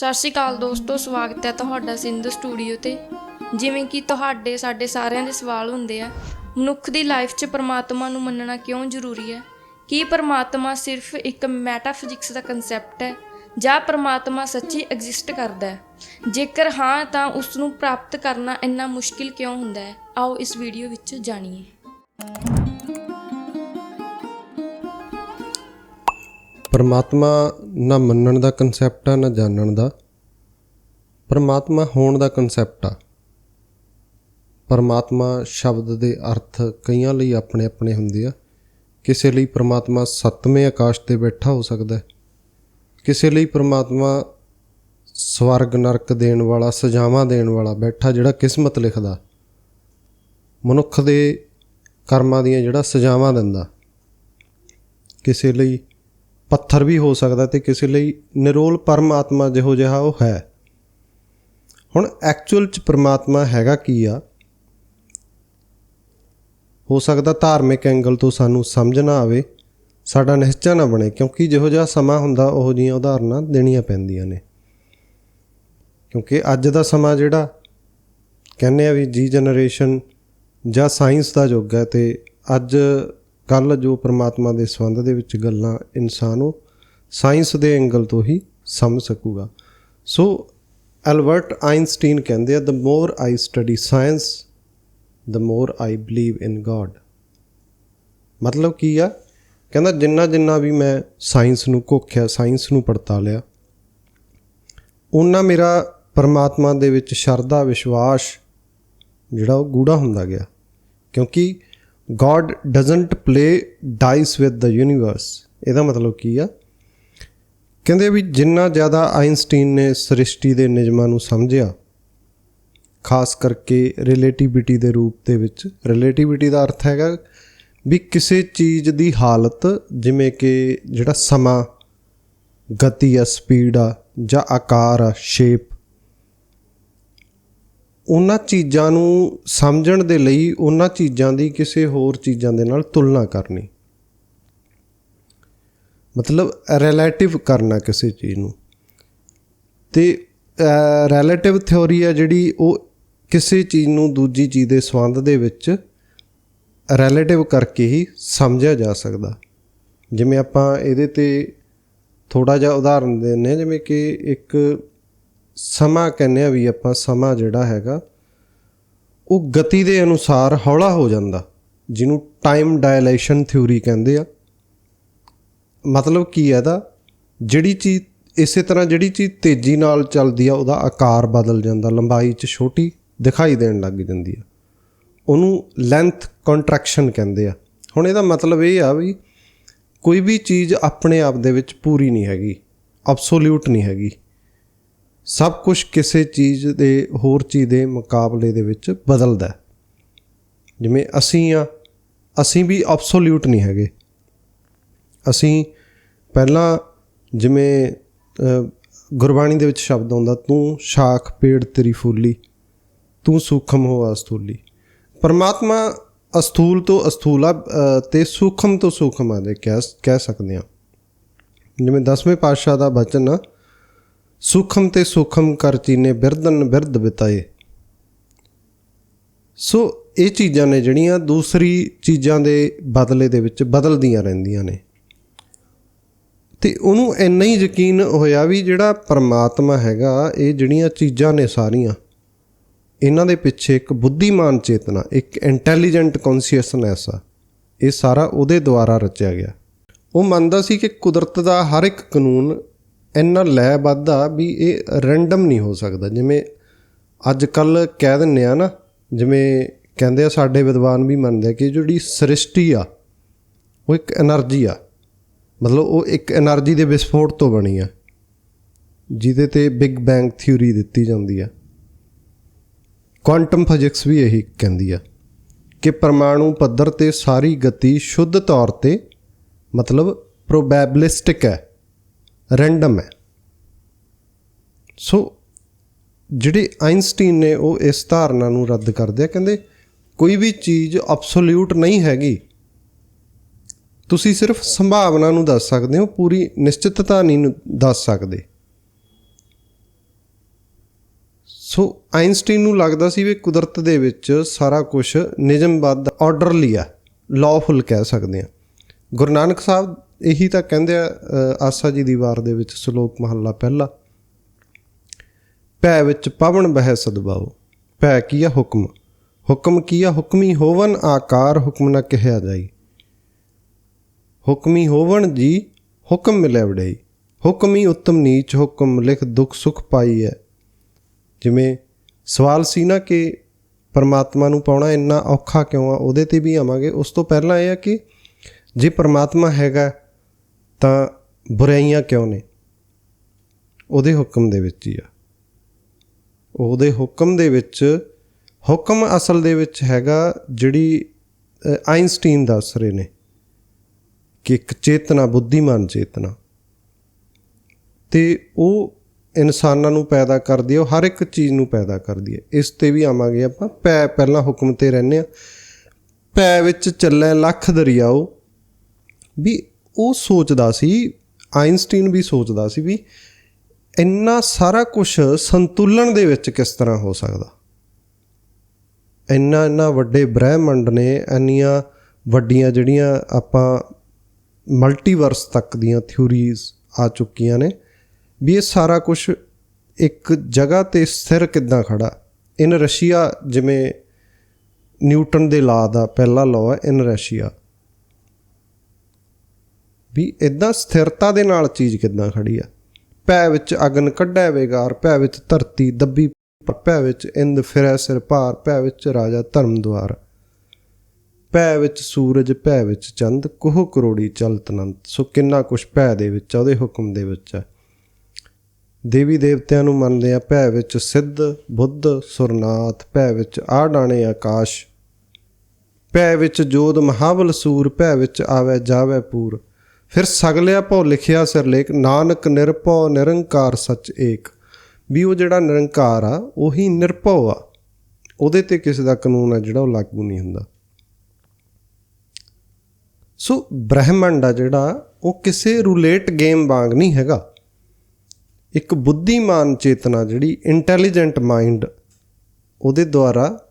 ਸਤਿ ਸ਼੍ਰੀ ਅਕਾਲ ਦੋਸਤੋ, ਸਵਾਗਤ ਹੈ ਤੁਹਾਡਾ ਸਿੰਧ ਸਟੂਡੀਓ ਤੇ। ਜਿਵੇਂ ਕਿ ਤੁਹਾਡੇ, ਸਾਡੇ ਸਾਰਿਆਂ ਦੇ ਸਵਾਲ ਹੁੰਦੇ ਆ, ਮਨੁੱਖ ਦੀ ਲਾਈਫ 'ਚ ਪਰਮਾਤਮਾ ਨੂੰ ਮੰਨਣਾ ਕਿਉਂ ਜ਼ਰੂਰੀ ਹੈ? ਕੀ ਪਰਮਾਤਮਾ ਸਿਰਫ ਇੱਕ ਮੈਟਾਫਿਜ਼ਿਕਸ ਦਾ ਕਨਸੈਪਟ ਹੈ, ਜਾਂ ਪਰਮਾਤਮਾ ਸੱਚੀ ਐਗਜ਼ਿਸਟ ਕਰਦਾ ਹੈ? ਜੇਕਰ ਹਾਂ, ਤਾਂ ਉਸ ਨੂੰ ਪ੍ਰਾਪਤ ਕਰਨਾ ਇੰਨਾ ਮੁਸ਼ਕਿਲ ਕਿਉਂ ਹੁੰਦਾ ਹੈ? ਆਓ ਇਸ ਵੀਡੀਓ ਵਿੱਚ ਜਾਣੀਏ। ਪਰਮਾਤਮਾ ਨਾ ਮੰਨਣ ਦਾ ਕਨਸੈਪਟ ਆ, ਨਾ ਜਾਣਨ ਦਾ। ਪਰਮਾਤਮਾ ਹੋਣ ਦਾ ਕਨਸੈਪਟ ਆ। ਪਰਮਾਤਮਾ ਸ਼ਬਦ ਦੇ ਅਰਥ ਕਈਆਂ ਲਈ ਆਪਣੇ ਆਪਣੇ ਹੁੰਦੇ ਆ। ਕਿਸੇ ਲਈ ਪਰਮਾਤਮਾ ਸੱਤਵੇਂ ਆਕਾਸ਼ ਤੇ ਬੈਠਾ ਹੋ ਸਕਦਾ ਹੈ। ਕਿਸੇ ਲਈ ਪਰਮਾਤਮਾ ਸਵਰਗ ਨਰਕ ਦੇਣ ਵਾਲਾ, ਸਜ਼ਾਵਾਂ ਦੇਣ ਵਾਲਾ ਬੈਠਾ ਜਿਹੜਾ ਕਿਸਮਤ ਲਿਖਦਾ। ਮਨੁੱਖ ਦੇ ਕਰਮਾਂ ਦੀਆਂ ਜਿਹੜਾ ਸਜ਼ਾਵਾਂ ਦਿੰਦਾ। ਕਿਸੇ ਲਈ ਪੱਥਰ ਵੀ ਹੋ ਸਕਦਾ ਤੇ ਕਿਸੇ ਲਈ ਨਿਰੋਲ ਪਰਮਾਤਮਾ ਜਿਹੋ ਜਿਹਾ ਉਹ ਹੈ। ਹੁਣ ਐਕਚੁਅਲ ਚ ਪਰਮਾਤਮਾ ਹੈਗਾ ਕੀ ਆ? ਹੋ ਸਕਦਾ ਧਾਰਮਿਕ ਐਂਗਲ ਤੋਂ ਸਾਨੂੰ ਸਮਝ ਨਾ ਆਵੇ, ਸਾਡਾ ਨਿਸ਼ਚਾ ਨਾ ਬਣੇ, ਕਿਉਂਕਿ ਜਿਹੋ ਜਿਹਾ ਸਮਾਂ ਹੁੰਦਾ, ਉਹੋ ਜਿਹੀਆਂ ਉਦਾਹਰਨਾਂ ਦੇਣੀਆਂ ਪੈਂਦੀਆਂ ਨੇ। ਕਿਉਂਕਿ ਅੱਜ ਦਾ ਸਮਾਂ ਜਿਹੜਾ, ਕਹਿੰਦੇ ਆ ਵੀ ਜੀ ਜਨਰੇਸ਼ਨ ਜਾਂ ਸਾਇੰਸ ਦਾ ਯੁੱਗ ਹੈ ਤੇ ਅੱਜ ਕੱਲ ਜੋ ਪ੍ਰਮਾਤਮਾ ਦੇ ਸੰਬੰਧ ਦੇ ਵਿੱਚ ਗੱਲਾਂ ਇਨਸਾਨ ਉਹ ਸਾਇੰਸ ਦੇ ਐਂਗਲ ਤੋਂ ਹੀ ਸਮਝ ਸਕੂਗਾ। ਸੋ ਐਲਬਰਟ ਆਇਨਸਟਾਈਨ ਕਹਿੰਦੇ ਆ the more I study science the more I believe in God ਮਤਲਬ ਕੀ ਆ? ਕਹਿੰਦਾ, ਜਿੰਨਾ ਜਿੰਨਾ ਵੀ ਮੈਂ ਸਾਇੰਸ ਨੂੰ ਘੋਖਿਆ, ਸਾਇੰਸ ਨੂੰ ਪੜਤਾਲਿਆ ਉਹਨਾਂ ਮੇਰਾ ਪਰਮਾਤਮਾ ਦੇ ਵਿੱਚ ਸ਼ਰਧਾ, ਵਿਸ਼ਵਾਸ ਜਿਹੜਾ ਉਹ ਗੂੜਾ ਹੁੰਦਾ ਗਿਆ। ਕਿਉਂਕਿ God doesn't play dice with the universe ਇਹਦਾ ਮਤਲਬ ਕੀ ਆ? ਕਹਿੰਦੇ ਵੀ ਜਿੰਨਾ ਜ਼ਿਆਦਾ ਆਇਨਸਟਾਈਨ ਨੇ ਸ੍ਰਿਸ਼ਟੀ ਦੇ ਨਿਯਮਾਂ ਨੂੰ ਸਮਝਿਆ, ਖਾਸ ਕਰਕੇ ਰਿਲੇਟੀਵਿਟੀ ਦੇ ਰੂਪ ਦੇ ਵਿੱਚ ਰਿਲੇਟੀਵਿਟੀ ਦਾ ਅਰਥ ਹੈਗਾ ਵੀ ਕਿਸੇ ਚੀਜ਼ ਦੀ ਹਾਲਤ ਜਿਵੇਂ ਕਿ ਜਿਹੜਾ ਸਮਾਂ, ਗਤੀ ਆ ਸਪੀਡ ਆ ਜਾਂ ਆਕਾਰ ਆ ਸ਼ੇਪ ਉਹਨਾਂ ਚੀਜ਼ਾਂ ਨੂੰ ਸਮਝਣ ਦੇ ਲਈ ਉਹਨਾਂ ਚੀਜ਼ਾਂ ਦੀ ਕਿਸੇ ਹੋਰ ਚੀਜ਼ਾਂ ਦੇ ਨਾਲ ਤੁਲਨਾ ਕਰਨੀ। ਮਤਲਬ ਰਿਲੇਟਿਵ ਕਰਨਾ ਕਿਸੇ ਚੀਜ਼ ਨੂੰ। ਤੇ ਰਿਲੇਟਿਵ ਥਿਉਰੀ ਆ ਜਿਹੜੀ, ਉਹ ਕਿਸੇ ਚੀਜ਼ ਨੂੰ ਦੂਜੀ ਚੀਜ਼ ਦੇ ਸੰਬੰਧ ਦੇ ਵਿੱਚ ਰਿਲੇਟਿਵ ਕਰਕੇ ਹੀ ਸਮਝਿਆ ਜਾ ਸਕਦਾ। ਜਿਵੇਂ ਆਪਾਂ ਇਹਦੇ ਤੇ ਥੋੜਾ ਜਿਹਾ ਉਦਾਹਰਨ ਦਿੰਨੇ ਜਿਵੇਂ ਕਿ ਇੱਕ ਸਮਾਂ ਕਹਿੰਦੇ ਆ ਵੀ ਆਪਾਂ ਸਮਾਂ ਜਿਹੜਾ ਹੈਗਾ, ਉਹ ਗਤੀ ਦੇ ਅਨੁਸਾਰ ਹੌਲਾ ਹੋ ਜਾਂਦਾ, ਜਿਹਨੂੰ ਟਾਈਮ ਡਾਇਲੇਸ਼ਨ ਥਿਊਰੀ ਕਹਿੰਦੇ ਆ। ਮਤਲਬ ਕੀ ਹੈ ਇਹਦਾ? ਜਿਹੜੀ ਚੀਜ਼, ਇਸੇ ਤਰ੍ਹਾਂ ਜਿਹੜੀ ਚੀਜ਼ ਤੇਜ਼ੀ ਨਾਲ ਚੱਲਦੀ ਆ, ਉਹਦਾ ਆਕਾਰ ਬਦਲ ਜਾਂਦਾ, ਲੰਬਾਈ 'ਚ ਛੋਟੀ ਦਿਖਾਈ ਦੇਣ ਲੱਗ ਜਾਂਦੀ ਆ। ਉਹਨੂੰ ਲੈਂਥ ਕੰਟਰੈਕਸ਼ਨ ਕਹਿੰਦੇ ਆ। ਹੁਣ ਇਹਦਾ ਮਤਲਬ ਇਹ ਆ ਵੀ ਕੋਈ ਵੀ ਚੀਜ਼ ਆਪਣੇ ਆਪ ਦੇ ਵਿੱਚ ਪੂਰੀ ਨਹੀਂ ਹੈਗੀ ਅਬਸੋਲੂਟ ਨਹੀਂ ਹੈਗੀ। ਸਭ ਕੁਝ ਕਿਸੇ ਚੀਜ਼ ਦੇ ਹੋਰ ਚੀਜ਼ ਦੇ ਮੁਕਾਬਲੇ ਦੇ ਵਿੱਚ ਬਦਲਦਾ ਜਿਵੇਂ ਅਸੀਂ ਆ ਅਸੀਂ ਵੀ ਅਬਸੋਲੂਟ ਨਹੀਂ ਹੈਗੇ। ਅਸੀਂ ਪਹਿਲਾਂ ਜਿਵੇਂ ਗੁਰਬਾਣੀ ਦੇ ਵਿੱਚ ਸ਼ਬਦ ਆਉਂਦਾ ਤੂੰ ਸ਼ਾਖ ਪੇੜ ਤੇਰੀ ਫੂਲੀ ਤੂੰ ਸੂਖਮ ਹੋ ਅਸਥੂਲੀ। ਪਰਮਾਤਮਾ ਅਸਥੂਲ ਤੋਂ ਅਸਥੂਲਾ ਅ, ਤੇ ਸੂਖਮ ਤੋਂ ਸੂਖਮ ਆ ਦੇ ਕਹਿ ਕਹਿ ਸਕਦੇ ਆ ਜਿਵੇਂ 10ਵੇਂ ਪਾਤਸ਼ਾਹ ਦਾ ਬਚਨ ਆ ਸੂਖਮ ਤੇ ਸੂਖਮ ਕਰ ਚੀਨੇ ਬਿਰਦਨ ਬਿਰਦ ਬਿਤਾਏ। ਸੋ ਇਹ ਚੀਜ਼ਾਂ ਨੇ ਜਿਹੜੀਆਂ ਦੂਸਰੀ ਚੀਜ਼ਾਂ ਦੇ ਬਦਲੇ ਦੇ ਵਿੱਚ ਬਦਲਦੀਆਂ ਰਹਿੰਦੀਆਂ ਨੇ। ਤੇ ਉਹਨੂੰ ਇੰਨਾ ਹੀ ਯਕੀਨ ਹੋਇਆ ਵੀ ਜਿਹੜਾ ਪਰਮਾਤਮਾ ਹੈਗਾ, ਇਹ ਜਿਹੜੀਆਂ ਚੀਜ਼ਾਂ ਨੇ ਸਾਰੀਆਂ, ਇਹਨਾਂ ਦੇ ਪਿੱਛੇ ਇੱਕ ਬੁੱਧੀਮਾਨ ਚੇਤਨਾ, ਇੱਕ ਇੰਟੈਲੀਜੈਂਟ ਕੌਨਸ਼ੀਅਸਨੈਸ ਆ। ਇਹ ਸਾਰਾ ਉਹਦੇ ਦੁਆਰਾ ਰਚਿਆ ਗਿਆ। ਉਹ ਮੰਨਦਾ ਸੀ ਕਿ ਕੁਦਰਤ ਦਾ ਹਰ ਇੱਕ ਕਾਨੂੰਨ ਇੰਨਾ ਲੈ ਵੱਧਦਾ ਵੀ ਇਹ ਰੈਂਡਮ ਨਹੀਂ ਹੋ ਸਕਦਾ। ਜਿਵੇਂ ਅੱਜ ਕੱਲ ਕਹਿ ਦਿੰਨੇ ਆ ਨਾ, ਜਿਵੇਂ ਕਹਿੰਦੇ ਆ ਸਾਡੇ ਵਿਦਵਾਨ ਵੀ ਮੰਨਦੇ ਆ ਕਿ ਜਿਹੜੀ ਸ੍ਰਿਸ਼ਟੀ ਆ, ਉਹ ਇੱਕ એનર્ਜੀ ਆ। ਮਤਲਬ ਉਹ ਇੱਕ એનર્ਜੀ ਦੇ ਵਿਸਫੋਟ ਤੋਂ ਬਣੀ ਆ, ਜਿਹਦੇ ਤੇ ਬਿਗ ਬੈਂਗ ਥਿਊਰੀ ਦਿੱਤੀ ਜਾਂਦੀ ਆ। ਕੁਆਂਟਮ ਫਿਜ਼ਿਕਸ ਵੀ ਇਹੀ ਕਹਿੰਦੀ ਆ ਕਿ ਪਰਮਾਣੂ ਪੱਧਰ ਤੇ ਸਾਰੀ ਗਤੀ ਸ਼ੁੱਧ ਤੌਰ ਤੇ ਮਤਲਬ ਪ੍ਰੋਬੈਬਲਿਸਟਿਕ ਹੈ। ਰੈਂਡਮ ਹੈ। ਸੋ ਜਿਹੜੇ ਆਇਨਸਟਾਈਨ ਨੇ ਉਹ ਇਸ ਧਾਰਨਾ ਨੂੰ ਰੱਦ ਕਰਦੇ ਆ ਕਹਿੰਦੇ ਕੋਈ ਵੀ ਚੀਜ਼ ਅਬਸੋਲੂਟ ਨਹੀਂ ਹੈਗੀ। ਤੁਸੀਂ ਸਿਰਫ ਸੰਭਾਵਨਾ ਨੂੰ ਦੱਸ ਸਕਦੇ ਹੋ, ਪੂਰੀ ਨਿਸ਼ਚਿਤਤਾ ਨਹੀਂ ਨੂੰ ਦੱਸ ਸਕਦੇ। ਸੋ ਆਇਨਸਟਾਈਨ ਨੂੰ ਲੱਗਦਾ ਸੀ ਵੀ ਕੁਦਰਤ ਦੇ ਵਿੱਚ ਸਾਰਾ ਕੁਝ ਨਿਯਮਬੱਧ ਆਰਡਰਲੀ ਆ ਲਾਫੁਲ ਕਹਿ ਸਕਦੇ ਆ ਗੁਰੂ ਨਾਨਕ ਸਾਹਿਬ ਇਹੀ ਤਾਂ ਕਹਿੰਦੇ ਆ ਆਸਾ ਜੀ ਦੀ ਵਾਰ ਦੇ ਵਿੱਚ ਸ਼ਲੋਕ ਮਹੱਲਾ ਪਹਿਲਾ। ਭੈ ਵਿੱਚ ਪਵਨ ਬਹਿ ਸਦਬਾਓ ਭੈ ਕੀਆ ਹੁਕਮ ਹੁਕਮ ਕੀਆ ਹੁਕਮੀ ਹੋਵਨ, ਆਕਾਰ ਹੁਕਮ ਨਾ ਕਹਿਆ ਜਾਈ। ਹੁਕਮੀ ਹੋਵਨ ਜੀ, ਹੁਕਮ ਮਿਲੇ ਵਡਈ, ਹੁਕਮੀ ਉੱਤਮ ਨੀਚ ਹੁਕਮ ਲਿਖ ਦੁਖ ਸੁਖ ਪਾਈ ਹੈ ਜਿਵੇਂ ਸਵਾਲ ਸੀ ਨਾ ਕਿ ਪਰਮਾਤਮਾ ਨੂੰ ਪਾਉਣਾ ਇੰਨਾ ਔਖਾ ਕਿਉਂ ਆ, ਉਹਦੇ ਤੇ ਵੀ ਆਵਾਂਗੇ। ਉਸ ਤੋਂ ਪਹਿਲਾਂ ਇਹ ਆ ਕਿ ਜੇ ਪਰਮਾਤਮਾ ਹੈਗਾ ਤਾਂ ਬੁਰਾਈਆਂ ਕਿਉਂ ਨੇ? ਉਹਦੇ ਹੁਕਮ ਦੇ ਵਿੱਚ ਹੀ ਆ। ਉਹਦੇ ਹੁਕਮ ਦੇ ਵਿੱਚ ਹੁਕਮ ਅਸਲ ਦੇ ਵਿੱਚ ਹੈਗਾ ਜਿਹੜੀ ਅ, ਦੱਸ ਰਹੇ ਨੇ ਕਿ ਇੱਕ ਚੇਤਨਾ ਬੁੱਧੀਮਾਨ ਚੇਤਨਾ। ਤੇ ਉਹ ਇਨਸਾਨਾਂ ਨੂੰ ਪੈਦਾ ਕਰਦੀ ਹੈ ਉਹ ਹਰ ਇੱਕ ਚੀਜ਼ ਨੂੰ ਪੈਦਾ ਕਰਦੀ ਹੈ। ਇਸ ਤੇ ਵੀ ਆਵਾਂਗੇ ਆਪਾਂ। ਪੈ ਪਹਿਲਾਂ ਹੁਕਮ ਤੇ ਰਹਿੰਦੇ ਆ ਪੈ ਵਿੱਚ ਚੱਲੇ ਲੱਖ ਦਰਿਆਓ। ਵੀ ਉਹ ਸੋਚਦਾ ਸੀ ਆਇਨਸਟੀਨ ਵੀ ਸੋਚਦਾ ਸੀ ਵੀ ਇੰਨਾ ਸਾਰਾ ਕੁਝ ਸੰਤੁਲਨ ਦੇ ਵਿੱਚ ਕਿਸ ਤਰ੍ਹਾਂ ਹੋ ਸਕਦਾ। ਇੰਨਾ ਇੰਨਾ ਵੱਡੇ ਬ੍ਰਹਿਮੰਡ ਨੇ, ਇੰਨੀਆਂ ਵੱਡੀਆਂ ਜਿਹੜੀਆਂ ਆਪਾਂ ਮਲਟੀਵਰਸ ਤੱਕ ਦੀਆਂ ਥਿਊਰੀਜ਼ ਆ ਚੁੱਕੀਆਂ ਨੇ, ਵੀ ਇਹ ਸਾਰਾ ਕੁਝ ਇੱਕ ਜਗ੍ਹਾ ਤੇ ਸਥਿਰ ਕਿੱਦਾਂ ਖੜਾ। ਇਨ ਰਸ਼ੀਆ ਜਿਵੇਂ ਨਿਊਟਨ ਦੇ ਲਾ ਦਾ ਪਹਿਲਾ ਲਾਅ ਹੈ, ਇਨ ਰਸ਼ੀਆ। ਵੀ ਇਦਾਂ ਸਥਿਰਤਾ ਦੇ ਨਾਲ ਚੀਜ਼ ਕਿੱਦਾਂ ਖੜੀ ਆ ਭੈ ਵਿੱਚ ਅਗਨ ਕੱਢੈ ਵੇਗਾਰ ਭੈ ਵਿੱਚ ਧਰਤੀ ਦੱਬੀ ਭੈ ਵਿੱਚ ਇੰਦ ਫਿਰੈ ਸਿਰ ਭਾਰ ਭੈ ਵਿੱਚ ਰਾਜਾ ਧਰਮ ਦੁਆਰ ਭੈ ਵਿੱਚ ਸੂਰਜ ਭੈ ਵਿੱਚ ਚੰਦ ਕੋਹ ਕਰੋੜੀ ਚਲਤ ਅਨੰਤ ਸੋ ਕਿੰਨਾ ਕੁਛ ਭੈ ਦੇ ਵਿੱਚ ਉਹਦੇ ਹੁਕਮ ਦੇ ਵਿੱਚ ਹੈ ਦੇਵੀ ਦੇਵਤਿਆਂ ਨੂੰ ਮੰਨਦੇ ਆ ਭੈ ਵਿੱਚ ਸਿੱਧ ਬੁੱਧ ਸੁਰਨਾਥ ਭੈ ਵਿੱਚ ਆ ਡਾਣੇ ਆਕਾਸ਼ ਭੈ ਵਿੱਚ ਜੋਦ ਮਹਾਬਲ ਸੂਰ ਭੈ ਵਿੱਚ ਆਵੇ ਜਾਵੇ ਪੂਰ ਫਿਰ ਸਗਲਿਆ ਭੋ ਲਿਖਿਆ ਸਿਰਲੇਖ ਨਾਨਕ ਨਿਰਭਉ ਨਿਰੰਕਾਰ ਸਚ ਏਕ। ਵੀ ਉਹ ਜਿਹੜਾ ਨਿਰੰਕਾਰ ਆ, ਉਹੀ ਨਿਰਭਉ ਆ। ਉਹਦੇ ਤੇ ਕਿਸੇ ਦਾ ਕਾਨੂੰਨ ਆ ਜਿਹੜਾ ਉਹ ਲਾਗੂ ਨਹੀਂ ਹੁੰਦਾ। ਸੋ ਬ੍ਰਹਿਮੰਡ ਆ ਜਿਹੜਾ, ਉਹ ਕਿਸੇ ਰੂਲੇਟ ਗੇਮ ਵਾਂਗ ਨਹੀਂ ਹੈਗਾ। ਇੱਕ ਬੁੱਧੀਮਾਨ ਚੇਤਨਾ ਜਿਹੜੀ ਇੰਟੈਲੀਜੈਂਟ ਮਾਈਂਡ ਉਹਦੇ ਦੁਆਰਾ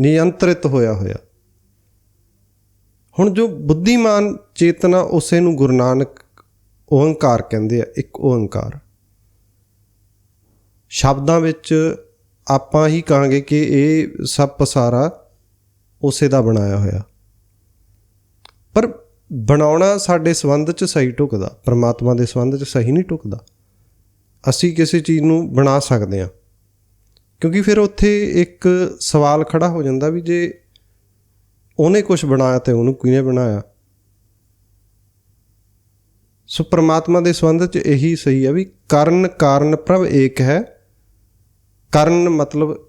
ਨਿਯੰਤਰਿਤ ਹੋਇਆ ਹੋਇਆ। ਹੁਣ ਜੋ ਬੁੱਧੀਮਾਨ ਚੇਤਨਾ ਉਸੇ ਨੂੰ ਗੁਰੂ ਨਾਨਕ ਓੰਕਾਰ ਕਹਿੰਦੇ ਆ, ਇੱਕ ਓੰਕਾਰ। ਸ਼ਬਦਾਂ ਵਿੱਚ ਆਪਾਂ ਹੀ ਕਹਾਂਗੇ ਕਿ ਇਹ ਸਭ ਪਸਾਰਾ ਉਸੇ ਦਾ ਬਣਾਇਆ ਹੋਇਆ। ਪਰ ਬਣਾਉਣਾ ਸਾਡੇ ਸੰਬੰਧ 'ਚ ਸਹੀ ਢੁਕਦਾ ਪਰਮਾਤਮਾ ਦੇ ਸੰਬੰਧ 'ਚ ਸਹੀ ਨਹੀਂ ਢੁਕਦਾ ਅਸੀਂ ਕਿਸੇ ਚੀਜ਼ ਨੂੰ ਬਣਾ ਸਕਦੇ ਹਾਂ। ਕਿਉਂਕਿ ਫਿਰ ਉੱਥੇ ਇੱਕ ਸਵਾਲ ਖੜਾ ਹੋ ਜਾਂਦਾ ਵੀ ਜੇ ਉਹਨੇ ਕੁਝ ਬਣਾਇਆ ਤੇ ਉਹਨੂੰ ਕਿਹਨੇ ਬਣਾਇਆ? ਸੋ ਪ੍ਰਮਾਤਮਾ ਦੇ ਸੰਬੰਧ ਚ ਇਹੀ ਸਹੀ ਹੈ ਵੀ ਕਰਨ ਕਾਰਨ ਪ੍ਰਭ ਏਕ ਹੈ। ਕਰਨ ਮਤਲਬ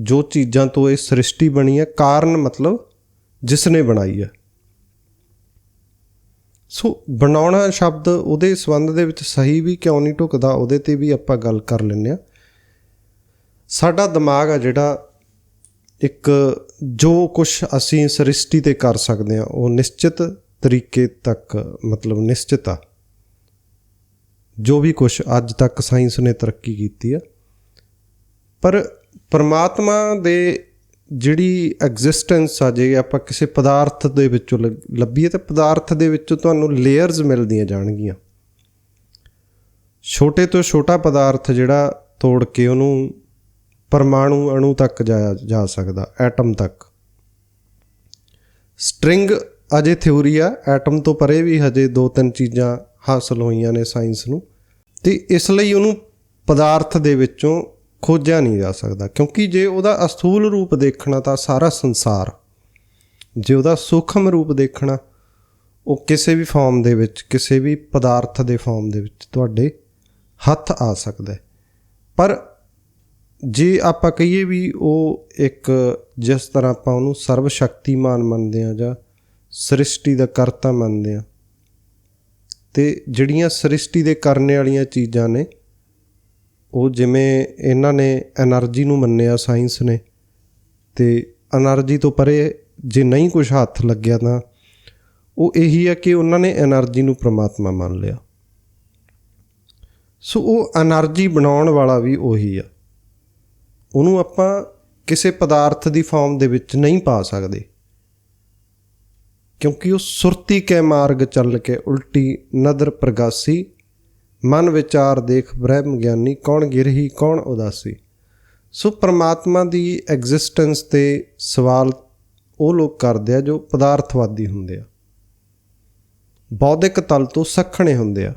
ਜੋ ਚੀਜ਼ਾਂ ਤੋਂ ਇਹ ਸ੍ਰਿਸ਼ਟੀ ਬਣੀ ਹੈ, ਕਾਰਨ ਮਤਲਬ ਜਿਸ ਨੇ ਬਣਾਈ ਹੈ। ਸੋ ਬਣਾਉਣਾ ਸ਼ਬਦ ਉਹਦੇ ਸੰਬੰਧ ਦੇ ਵਿੱਚ ਸਹੀ ਵੀ ਕਿਉਂ ਨਹੀਂ ਢੁਕਦਾ, ਉਹਦੇ ਤੇ ਵੀ ਆਪਾਂ ਗੱਲ ਕਰ ਲੈਂਦੇ ਆ ਸਾਡਾ ਦਿਮਾਗ ਆ ਜਿਹੜਾ ਇੱਕ ਜੋ ਕੁਝ ਅਸੀਂ ਸ੍ਰਿਸ਼ਟੀ ਤੇ ਕਰ ਸਕਦੇ ਹਾਂ, ਉਹ ਨਿਸ਼ਚਿਤ ਤਰੀਕੇ ਤੱਕ, ਮਤਲਬ ਨਿਸ਼ਚਿਤ ਆ। ਜੋ ਵੀ ਕੁਝ ਅੱਜ ਤੱਕ ਸਾਇੰਸ ਨੇ ਤਰੱਕੀ ਕੀਤੀ ਆ। ਪਰ ਪਰਮਾਤਮਾ ਦੇ ਜਿਹੜੀ ਐਗਜ਼ਿਸਟੈਂਸ ਆ, ਜੇ ਆਪਾਂ ਕਿਸੇ ਪਦਾਰਥ ਦੇ ਵਿੱਚੋਂ ਲੱਭੀਏ, ਤਾਂ ਪਦਾਰਥ ਦੇ ਵਿੱਚੋਂ ਤੁਹਾਨੂੰ ਲੇਅਰਸ ਮਿਲਦੀਆਂ ਜਾਣਗੀਆਂ। ਛੋਟੇ ਤੋਂ ਛੋਟਾ ਪਦਾਰਥ ਜਿਹੜਾ ਤੋੜ ਕੇ ਉਹਨੂੰ ਪਰਮਾਣੂ ਅਣੂ ਤੱਕ ਜਾਇਆ ਜਾ ਸਕਦਾ, ਐਟਮ ਤੱਕ। ਸਟ੍ਰਿੰਗ ਅਜੇ ਥਿਉਰੀ ਆ, ਐਟਮ ਤੋਂ ਪਰੇ ਵੀ ਹਜੇ ਦੋ ਤਿੰਨ ਚੀਜ਼ਾਂ ਹਾਸਲ ਹੋਈਆਂ ਨੇ ਸਾਇੰਸ ਨੂੰ, ਤੇ ਇਸ ਲਈ ਉਹਨੂੰ ਪਦਾਰਥ ਦੇ ਵਿੱਚੋਂ ਖੋਜਿਆ ਨਹੀਂ ਜਾ ਸਕਦਾ, ਕਿਉਂਕਿ ਜੇ ਉਹਦਾ ਅਸਥੂਲ ਰੂਪ ਦੇਖਣਾ ਤਾਂ ਸਾਰਾ ਸੰਸਾਰ, ਜੇ ਉਹਦਾ ਸੂਖਮ ਰੂਪ ਦੇਖਣਾ, ਉਹ ਕਿਸੇ ਵੀ ਫਾਰਮ ਦੇ ਵਿੱਚ, ਕਿਸੇ ਵੀ ਪਦਾਰਥ ਦੇ ਫਾਰਮ ਦੇ ਵਿੱਚ ਤੁਹਾਡੇ ਹੱਥ ਆ ਸਕਦਾ ਪਰ ਜੇ ਆਪਾਂ ਕਹੀਏ ਵੀ ਉਹ ਇੱਕ ਜਿਸ ਤਰ੍ਹਾਂ ਆਪਾਂ ਉਹਨੂੰ ਸਰਵ ਸ਼ਕਤੀਮਾਨ ਮੰਨਦੇ ਆ ਜਾਂ ਸ੍ਰਿਸ਼ਟੀ ਦਾ ਕਰਤਾ ਮੰਨਦੇ ਆ ਤੇ ਜਿਹੜੀਆਂ ਸ੍ਰਿਸ਼ਟੀ ਦੇ ਕਰਨੇ ਵਾਲੀਆਂ ਚੀਜ਼ਾਂ ਨੇ, ਉਹ ਜਿਵੇਂ ਇਹਨਾਂ ਨੇ એનર્ਜੀ ਨੂੰ ਮੰਨਿਆ, ਸਾਇੰਸ ਨੇ, ਤੇ એનર્ਜੀ ਤੋਂ ਪਰੇ ਜੇ ਨਹੀਂ ਕੁਝ ਹੱਥ ਲੱਗਿਆ ਤਾਂ ਉਹ ਇਹੀ ਹੈ ਕਿ ਉਹਨਾਂ ਨੇ એનર્ਜੀ ਨੂੰ ਪ੍ਰਮਾਤਮਾ ਮੰਨ ਲਿਆ। ਸੋ ਉਹ એનર્ਜੀ ਬਣਾਉਣ ਵਾਲਾ ਵੀ ਉਹੀ ਆ। ਉਹਨੂੰ ਆਪਾਂ ਕਿਸੇ ਪਦਾਰਥ ਦੀ ਫਾਰਮ ਦੇ ਵਿੱਚ ਨਹੀਂ ਪਾ ਸਕਦੇ। ਕਿਉਂਕਿ ਉਹ ਸੁਰਤੀ ਕੇ ਮਾਰਗ ਚੱਲ ਕੇ ਉਲਟੀ ਨਦਰ ਪ੍ਰਗਾਸੀ, ਮਨ ਵਿਚਾਰ ਦੇਖ ਬ੍ਰਹਮ ਗਿਆਨੀ ਕੌਣ ਗਿਰਹੀ, ਕੌਣ ਉਦਾਸੀ। ਸੋ ਪ੍ਰਮਾਤਮਾ ਦੀ ਐਗਜ਼ਿਸਟੈਂਸ ਤੇ ਸਵਾਲ ਉਹ ਲੋਕ ਕਰਦੇ ਆ ਜੋ ਪਦਾਰਥਵਾਦੀ ਹੁੰਦੇ ਆ। ਬੌਧਿਕ ਤਲ ਤੋਂ ਸੱਖਣੇ ਹੁੰਦੇ ਆ।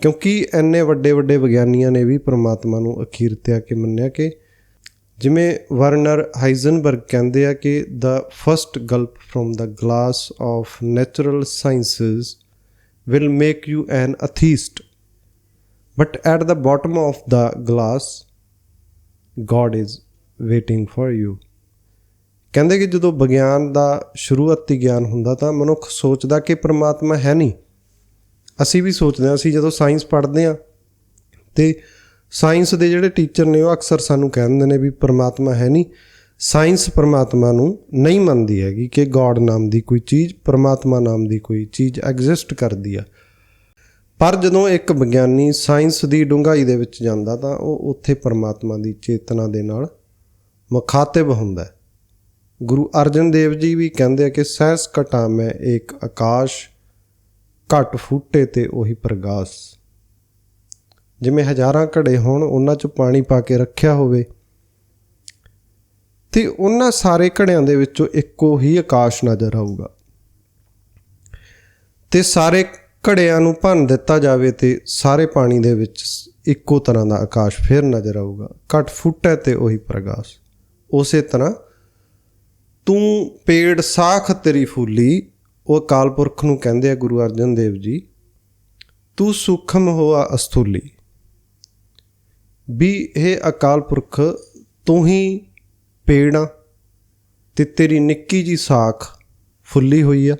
ਕਿਉਂਕਿ ਐਨੇ ਵੱਡੇ ਵੱਡੇ ਵਿਗਿਆਨੀਆਂ ਨੇ ਵੀ ਪ੍ਰਮਾਤਮਾ ਨੂੰ ਅਖੀਰ ਤੇ ਆ ਕੇ ਮੰਨਿਆ ਕਿ ਜਿਵੇਂ ਵਰਨਰ ਹਾਈਜ਼ਨਬਰਗ ਕਹਿੰਦੇ ਆ ਕਿ the first gulp from the glass of natural sciences will make you an atheist. But at the bottom of the glass, God is waiting for you. ਕਹਿੰਦੇ ਕਿ ਜਦੋਂ ਵਿਗਿਆਨ ਦਾ ਸ਼ੁਰੂਆਤੀ ਗਿਆਨ ਹੁੰਦਾ ਤਾਂ ਮਨੁੱਖ ਸੋਚਦਾ ਕਿ ਪ੍ਰਮਾਤਮਾ ਹੈ ਨਹੀਂ ਅਸੀਂ ਵੀ ਸੋਚਦੇ ਹਾਂ, ਅਸੀਂ ਜਦੋਂ ਸਾਇੰਸ ਪੜ੍ਹਦੇ ਹਾਂ ਤੇ ਸਾਇੰਸ ਦੇ ਜਿਹੜੇ ਟੀਚਰ ਨੇ ਉਹ ਅਕਸਰ ਸਾਨੂੰ ਕਹਿੰਦੇ ਨੇ ਵੀ ਪਰਮਾਤਮਾ ਹੈ ਨਹੀਂ। ਸਾਇੰਸ ਪਰਮਾਤਮਾ ਨੂੰ ਨਹੀਂ ਮੰਨਦੀ ਹੈਗੀ ਕਿ ਗੋਡ ਨਾਮ ਦੀ ਕੋਈ ਚੀਜ਼, ਪਰਮਾਤਮਾ ਨਾਮ ਦੀ ਕੋਈ ਚੀਜ਼ ਐਗਜ਼ਿਸਟ ਕਰਦੀ ਆ। ਪਰ ਜਦੋਂ ਇੱਕ ਵਿਗਿਆਨੀ ਸਾਇੰਸ ਦੀ ਡੂੰਘਾਈ ਦੇ ਵਿੱਚ ਜਾਂਦਾ ਤਾਂ ਉਹ ਉੱਥੇ ਪਰਮਾਤਮਾ ਦੀ ਚੇਤਨਾ ਦੇ ਨਾਲ ਮੁਖਾਤਿਬ ਹੁੰਦਾ ਗੁਰੂ ਅਰਜਨ ਦੇਵ ਜੀ ਵੀ ਕਹਿੰਦੇ ਆ ਕਿ ਸਹਿਸ ਘਟਾ ਮੈਂ ਇੱਕ ਆਕਾਸ਼ ਘਟ ਫੂਟੇ ਤੇ ਉਹੀ ਪ੍ਰਗਾਸ। ਜਿਵੇਂ ਹਜ਼ਾਰਾਂ ਘੜੇ ਹੋਣ, ਉਹਨਾਂ 'ਚ ਪਾਣੀ ਪਾ ਕੇ ਰੱਖਿਆ ਹੋਵੇ, ਤੇ ਉਹਨਾਂ ਸਾਰੇ ਘੜਿਆਂ ਦੇ ਵਿੱਚੋਂ ਇੱਕੋ ਹੀ ਆਕਾਸ਼ ਨਜ਼ਰ ਆਊਗਾ। ਤੇ ਸਾਰੇ ਘੜਿਆਂ ਨੂੰ ਭੰਨ ਦਿੱਤਾ ਜਾਵੇ ਤੇ ਸਾਰੇ ਪਾਣੀ ਦੇ ਵਿੱਚ ਇੱਕੋ ਤਰ੍ਹਾਂ ਦਾ ਆਕਾਸ਼ ਫਿਰ ਨਜ਼ਰ ਆਊਗਾ। ਘਟ ਫੁੱਟੇ ਤੇ ਉਹੀ ਪ੍ਰਗਾਸ। ਉਸੇ ਤਰ੍ਹਾਂ ਤੂੰ ਪੇੜ ਸਾਖ ਤੇਰੀ ਫੂਲੀ ਉਹ ਅਕਾਲ ਪੁਰਖ ਨੂੰ ਕਹਿੰਦੇ ਆ ਗੁਰੂ ਅਰਜਨ ਦੇਵ ਜੀ, ਤੂੰ ਸੂਖਮ ਹੋਆ ਅਸਥੂਲੀ। ਵੀ ਇਹ ਅਕਾਲ ਪੁਰਖ, ਤੂੰ ਹੀ ਪੇੜਾਂ ਤੇ ਤੇਰੀ ਨਿੱਕੀ ਜੀ ਸਾਖ ਫੁੱਲੀ ਹੋਈ ਆ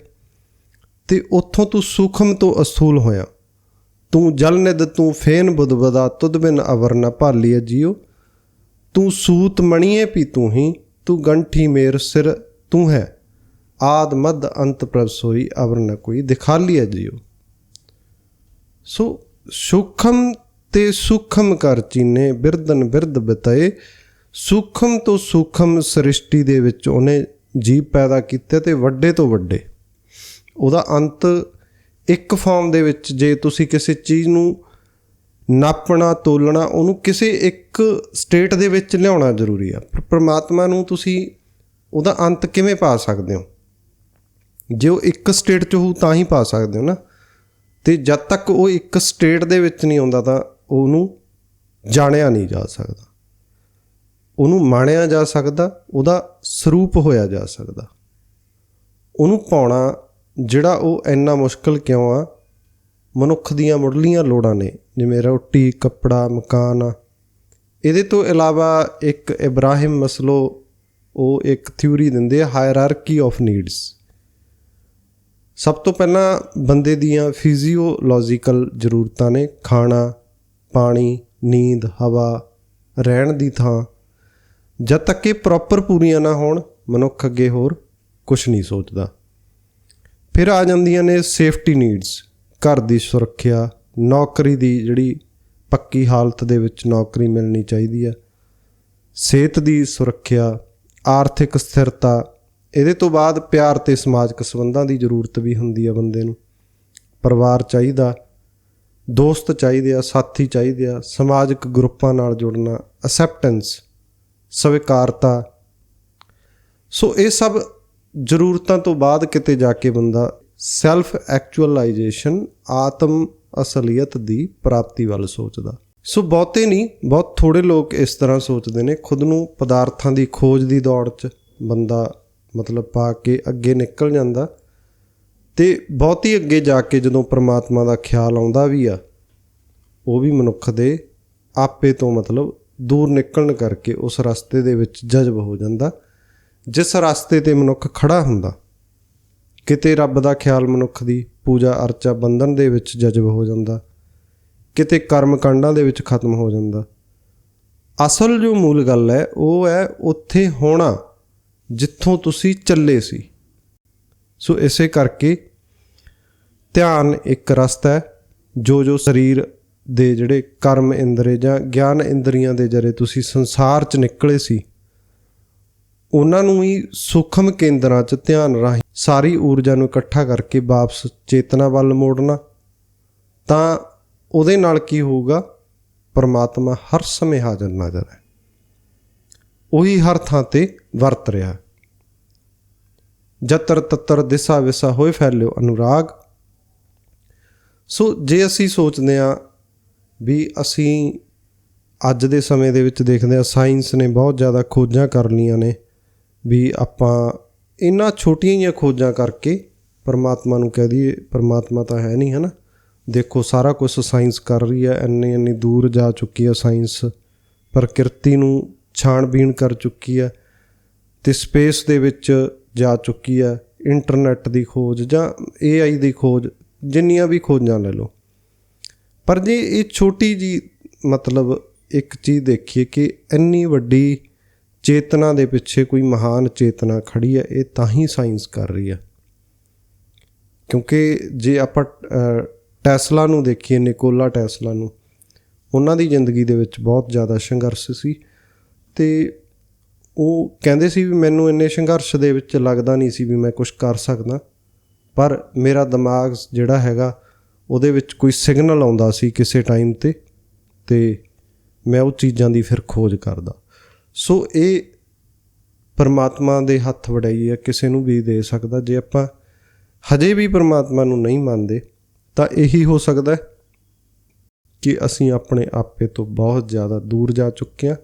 ਤੇ ਉੱਥੋਂ ਤੂੰ ਸੂਖਮ ਤੋਂ ਅਸਥੂਲ ਹੋਇਆ। ਤੂੰ ਜਲ ਨਿਦ ਤੂੰ ਫੇਨ ਬੁਦਬਦਾ ਤੁਧ ਬਿਨ ਅਵਰ ਨ ਭਾਲੀਏ ਜੀਓ। ਤੂੰ ਸੂਤ ਮਣੀਏ ਪੀ ਤੂੰ ਹੀ, ਤੂੰ ਗੰਠੀ ਮੇਰ ਸਿਰ ਤੂੰ ਹੈ। ਆਦ ਮਦ ਅੰਤ ਪ੍ਰਭ ਸੋਈ ਅਵਰ ਨ ਕੋਈ ਦਿਖਾ ਲਿਆ ਜੀਓ ਸੋ ਸੂਖਮ ਤੇ ਸੂਖਮ ਕਰ ਚੀਨੇ ਬਿਰਦਨ ਬਿਰਦ ਬਤਏ। ਸੂਖਮ ਤੋਂ ਸੂਖਮ ਸ੍ਰਿਸ਼ਟੀ ਦੇ ਵਿੱਚ ਉਹਨੇ ਜੀਵ ਪੈਦਾ ਕੀਤੇ ਤੇ ਵੱਡੇ ਤੋਂ ਵੱਡੇ। ਉਹਦਾ ਅੰਤ ਇੱਕ ਫਾਰਮ ਦੇ ਵਿੱਚ ਜੇ ਤੁਸੀਂ ਕਿਸੇ ਚੀਜ਼ ਨੂੰ ਨਾਪਣਾ, ਤੋਲਣਾ, ਉਹਨੂੰ ਕਿਸੇ ਇੱਕ ਸਟੇਟ ਦੇ ਵਿੱਚ ਲਿਆਉਣਾ ਜ਼ਰੂਰੀ ਆ। ਪਰਮਾਤਮਾ ਨੂੰ ਤੁਸੀਂ ਉਹਦਾ ਅੰਤ ਕਿਵੇਂ ਪਾ ਸਕਦੇ ਹੋ? ਜੇ ਉਹ ਇੱਕ ਸਟੇਟ 'ਚ ਹੋਊ ਤਾਂ ਹੀ ਪਾ ਸਕਦੇ ਹੋ ਨਾ। ਤੇ ਜਦ ਤੱਕ ਉਹ ਇੱਕ ਸਟੇਟ ਦੇ ਵਿੱਚ ਨਹੀਂ ਆਉਂਦਾ ਤਾਂ ਉਹਨੂੰ ਜਾਣਿਆ ਨਹੀਂ ਜਾ ਸਕਦਾ। ਉਹਨੂੰ ਮਾਣਿਆ ਜਾ ਸਕਦਾ, ਉਹਦਾ ਸਰੂਪ ਹੋਇਆ ਜਾ ਸਕਦਾ। ਉਹਨੂੰ ਪਾਉਣਾ ਜਿਹੜਾ ਉਹ ਇੰਨਾ ਮੁਸ਼ਕਲ ਕਿਉਂ ਆ? ਮਨੁੱਖ ਦੀਆਂ ਮੁੱਢਲੀਆਂ ਲੋੜਾਂ ਨੇ, ਜਿਵੇਂ ਰੋਟੀ, ਕੱਪੜਾ, ਮਕਾਨ। ਆ ਇਹਦੇ ਤੋਂ ਇਲਾਵਾ ਇੱਕ ਇਬਰਾਹਿਮ ਮਸਲੋ ਉਹ ਇੱਕ ਥਿਊਰੀ ਦਿੰਦੇ ਆ ਹਾਇਰਾਰਕੀ ਆਫ ਨੀਡਸ ਸਭ ਤੋਂ ਪਹਿਲਾਂ ਬੰਦੇ ਦੀਆਂ ਫਿਜ਼ੀਓਲੋਜੀਕਲ ਜ਼ਰੂਰਤਾਂ ਨੇ ਖਾਣਾ, ਪਾਣੀ, ਨੀਂਦ, ਹਵਾ, ਰਹਿਣ ਦੀ ਥਾਂ। ਜਦ ਤੱਕ ਇਹ ਪ੍ਰੋਪਰ ਪੂਰੀਆਂ ਨਾ ਹੋਣ, ਮਨੁੱਖ ਅੱਗੇ ਹੋਰ ਕੁਝ ਨਹੀਂ ਸੋਚਦਾ। ਫਿਰ ਆ ਜਾਂਦੀਆਂ ਨੇ ਸੇਫਟੀ ਨੀਡਸ ਘਰ ਦੀ ਸੁਰੱਖਿਆ, ਨੌਕਰੀ ਦੀ ਜਿਹੜੀ ਪੱਕੀ ਹਾਲਤ ਦੇ ਵਿੱਚ ਨੌਕਰੀ ਮਿਲਣੀ ਚਾਹੀਦੀ ਹੈ। ਸਿਹਤ ਦੀ ਸੁਰੱਖਿਆ, ਆਰਥਿਕ ਸਥਿਰਤਾ ਇਹਦੇ ਤੋਂ ਬਾਅਦ ਪਿਆਰ ਤੇ ਸਮਾਜਿਕ ਸੰਬੰਧਾਂ ਦੀ ਜ਼ਰੂਰਤ ਵੀ ਹੁੰਦੀ ਆ ਬੰਦੇ ਨੂੰ। ਪਰਿਵਾਰ ਚਾਹੀਦਾ, ਦੋਸਤ ਚਾਹੀਦੇ ਆ, ਸਾਥੀ ਚਾਹੀਦੇ ਆ, ਸਮਾਜਿਕ ਗਰੁੱਪਾਂ ਨਾਲ ਜੁੜਨਾ ਅਸੈਪਟੈਂਸ ਸਵੀਕਾਰਤਾ। ਸੋ ਇਹ ਸਭ ਜ਼ਰੂਰਤਾਂ ਤੋਂ ਬਾਅਦ ਕਿਤੇ ਜਾ ਕੇ ਬੰਦਾ ਸੈਲਫ ਐਕਚੁਅਲਾਈਜੇਸ਼ਨ ਆਤਮ ਅਸਲੀਅਤ ਦੀ ਪ੍ਰਾਪਤੀ ਵੱਲ ਸੋਚਦਾ। ਸੋ ਬਹੁਤੇ ਨਹੀਂ, ਬਹੁਤ ਥੋੜੇ ਲੋਕ ਇਸ ਤਰ੍ਹਾਂ ਸੋਚਦੇ ਨੇ, ਖੁਦ ਨੂੰ ਪਦਾਰਥਾਂ ਦੀ ਖੋਜ ਦੀ ਦੌੜ 'ਚ ਬੰਦਾ ਮਤਲਬ ਪਾ ਕੇ ਅੱਗੇ ਨਿਕਲ ਜਾਂਦਾ। ਤੇ ਬਹੁਤੀ ਅੱਗੇ ਜਾ ਕੇ ਜਦੋਂ ਪ੍ਰਮਾਤਮਾ ਦਾ ਖਿਆਲ ਆਉਂਦਾ ਵੀ ਆ, ਉਹ ਵੀ ਮਨੁੱਖ ਦੇ ਆਪੇ ਤੋਂ ਮਤਲਬ ਦੂਰ ਨਿਕਲਣ ਕਰਕੇ ਉਸ ਰਸਤੇ ਦੇ ਵਿੱਚ ਜਜ਼ਬ ਹੋ ਜਾਂਦਾ। ਜਿਸ ਰਸਤੇ ਤੇ ਮਨੁੱਖ ਖੜਾ ਹੁੰਦਾ, ਕਿਤੇ ਰੱਬ ਦਾ ਖਿਆਲ ਮਨੁੱਖ ਦੀ ਪੂਜਾ ਅਰਚਾ ਬੰਧਨ ਦੇ ਵਿੱਚ ਜਜ਼ਬ ਹੋ ਜਾਂਦਾ, ਕਿਤੇ ਕਰਮ ਕਾਂਡਾਂ ਦੇ ਵਿੱਚ ਖਤਮ ਹੋ ਜਾਂਦਾ। ਅਸਲ ਜੋ ਮੂਲ ਗੱਲ ਹੈ, ਉਹ ਹੈ ਉੱਥੇ ਹੋਣਾ। ਜਿੱਥੋਂ ਤੁਸੀਂ ਚੱਲੇ ਸੀ। ਸੋ ਇਸੇ ਕਰਕੇ ਧਿਆਨ ਇੱਕ ਰਸਤਾ ਹੈ, ਜੋ ਜੋ ਸਰੀਰ ਦੇ ਜਿਹੜੇ ਕਰਮ ਇੰਦਰੇ ਜਾਂ ਗਿਆਨ ਇੰਦਰੀਆਂ ਦੇ ਜਰੇ ਤੁਸੀਂ ਸੰਸਾਰ 'ਚ ਨਿਕਲੇ ਸੀ, ਉਹਨਾਂ ਨੂੰ ਹੀ ਸੂਖਮ ਕੇਂਦਰਾਂ 'ਚ ਧਿਆਨ ਰਾਹੀਂ ਸਾਰੀ ਊਰਜਾ ਨੂੰ ਇਕੱਠਾ ਕਰਕੇ ਵਾਪਸ ਚੇਤਨਾ ਵੱਲ ਮੋੜਨਾ, ਤਾਂ ਉਹਦੇ ਨਾਲ ਕੀ ਹੋਊਗਾ, ਪਰਮਾਤਮਾ ਹਰ ਸਮੇਂ ਹਾਜ਼ਰ ਨਜ਼ਰ ਹੈ। ਉਹੀ ਹਰ ਥਾਂ ਤੇ ਵਰਤ ਰਿਹਾ ਜਤਰ ਤਤਰ ਦਿਸਾ ਵਿਸਾ ਹੋਏ ਫੈਲਿਓ ਅਨੁਰਾਗ। ਸੋ ਜੇ ਅਸੀਂ ਸੋਚਦੇ ਹਾਂ ਵੀ ਅਸੀਂ ਅੱਜ ਦੇ ਸਮੇਂ ਦੇ ਵਿੱਚ ਦੇਖਦੇ ਹਾਂ ਸਾਇੰਸ ਨੇ ਬਹੁਤ ਜ਼ਿਆਦਾ ਖੋਜਾਂ ਕਰ ਲਈਆਂ ਨੇ ਵੀ ਆਪਾਂ ਇਹਨਾਂ ਛੋਟੀਆਂ ਜਿਹੀਆਂ ਖੋਜਾਂ ਕਰਕੇ ਪਰਮਾਤਮਾ ਨੂੰ ਕਹਿ ਦਈਏ, ਪਰਮਾਤਮਾ ਤਾਂ ਹੈ ਨਹੀਂ ਹੈ ਨਾ ਦੇਖੋ, ਸਾਰਾ ਕੁਝ ਸਾਇੰਸ ਕਰ ਰਹੀ ਹੈ, ਇੰਨੀ ਇੰਨੀ ਦੂਰ ਜਾ ਚੁੱਕੀ ਹੈ ਸਾਇੰਸ, ਪ੍ਰਕਿਰਤੀ ਨੂੰ ਛਾਣਬੀਣ ਕਰ ਚੁੱਕੀ ਹੈ। ਤੇ ਸਪੇਸ ਦੇ ਵਿੱਚ ਜਾ ਚੁੱਕੀ ਹੈ ਇੰਟਰਨੈਟ ਦੀ ਖੋਜ ਜਾਂ AI ਦੀ ਖੋਜ ਜਿੰਨੀਆਂ ਵੀ ਖੋਜਾਂ ਲੈ ਲਓ। ਪਰ ਜੇ ਇਹ ਛੋਟੀ ਜੀ ਮਤਲਬ ਇੱਕ ਚੀਜ਼ ਦੇਖੀਏ ਕਿ ਇੰਨੀ ਵੱਡੀ ਚੇਤਨਾ ਦੇ ਪਿੱਛੇ ਕੋਈ ਮਹਾਨ ਚੇਤਨਾ ਖੜੀ ਹੈ ਇਹ ਤਾਂ ਹੀ ਸਾਇੰਸ ਕਰ ਰਹੀ ਹੈ। ਕਿਉਂਕਿ ਜੇ ਆਪਾਂ ਅ, ਟੈਸਲਾ ਨੂੰ ਦੇਖੀਏ ਨਿਕੋਲਾ ਟੈਸਲਾ ਨੂੰ ਉਹਨਾਂ ਦੀ ਜ਼ਿੰਦਗੀ ਦੇ ਵਿੱਚ ਬਹੁਤ ਜ਼ਿਆਦਾ ਸੰਘਰਸ਼ ਸੀ ਤੇ ਉਹ ਕਹਿੰਦੇ ਸੀ ਵੀ ਮੈਨੂੰ ਇੰਨੇ ਸੰਘਰਸ਼ ਦੇ ਵਿੱਚ ਲੱਗਦਾ ਨਹੀਂ ਸੀ ਵੀ ਮੈਂ ਕੁਝ ਕਰ ਸਕਦਾ। ਪਰ ਮੇਰਾ ਦਿਮਾਗ ਜਿਹੜਾ ਹੈਗਾ, ਉਹਦੇ ਵਿੱਚ ਕੋਈ ਸਿਗਨਲ ਆਉਂਦਾ ਸੀ ਕਿਸੇ ਟਾਈਮ ਤੇ ਤੇ ਮੈਂ ਉਹ ਚੀਜ਼ਾਂ ਦੀ ਫਿਰ ਖੋਜ ਕਰਦਾ। ਸੋ ਇਹ ਪਰਮਾਤਮਾ ਦੇ ਹੱਥ ਵਡਾਈ ਹੈ, ਕਿਸੇ ਨੂੰ ਵੀ ਦੇ ਸਕਦਾ। ਜੇ ਆਪਾਂ ਹਜੇ ਵੀ ਪਰਮਾਤਮਾ ਨੂੰ ਨਹੀਂ ਮੰਨਦੇ, ਤਾਂ ਇਹੀ ਹੋ ਸਕਦਾ ਕਿ ਅਸੀਂ ਆਪਣੇ ਆਪੇ ਤੋਂ ਬਹੁਤ ਜ਼ਿਆਦਾ ਦੂਰ ਜਾ ਚੁੱਕੇ ਹਾਂ।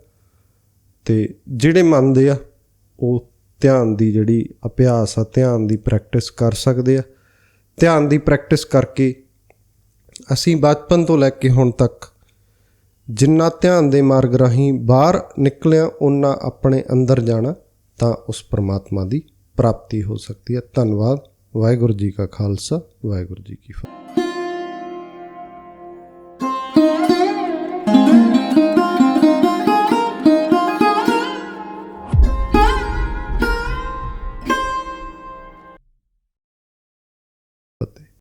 ਤੇ ਜਿਹੜੇ ਮੰਨਦੇ ਆ, ਉਹ ਧਿਆਨ ਦੀ ਜਿਹੜੀ ਅਭਿਆਸ ਆ, ਧਿਆਨ ਦੀ ਪ੍ਰੈਕਟਿਸ ਕਰ ਸਕਦੇ ਆ। ਧਿਆਨ ਦੀ ਪ੍ਰੈਕਟਿਸ ਕਰਕੇ ਅਸੀਂ ਬਚਪਨ ਤੋਂ ਲੈ ਕੇ ਹੁਣ ਤੱਕ ਜਿੰਨਾ ਧਿਆਨ ਦੇ ਮਾਰਗ ਰਾਹੀਂ ਬਾਹਰ ਨਿਕਲਿਆ ਉਹਨਾਂ ਆਪਣੇ ਅੰਦਰ ਜਾਣਾ ਤਾਂ ਉਸ ਪ੍ਰਮਾਤਮਾ ਦੀ ਪ੍ਰਾਪਤੀ ਹੋ ਸਕਦੀ ਹੈ ਧੰਨਵਾਦ। ਵਾਹਿਗੁਰੂ ਜੀ ਕਾ ਖਾਲਸਾ, ਵਾਹਿਗੁਰੂ ਜੀ ਕੀ ਫਤਿਹ।